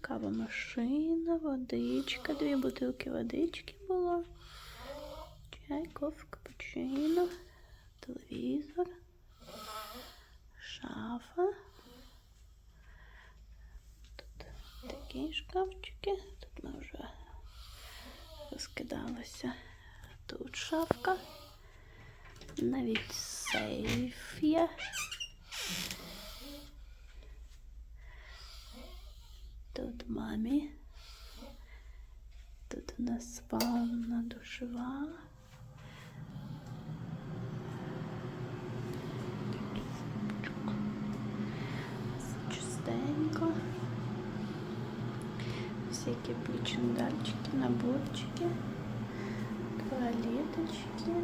кава машина, водичка, дві бутилки водички було. Чай, кофе, капучино, телевізор, шафа. Тут такі шкафчики. Тут ми вже розкидалися. Тут шафка. Навіть сейф є. Тут мамі. Тут у нас ванна душова. Чистенько. Всякі причиндальчики, наборчики, туалеточки.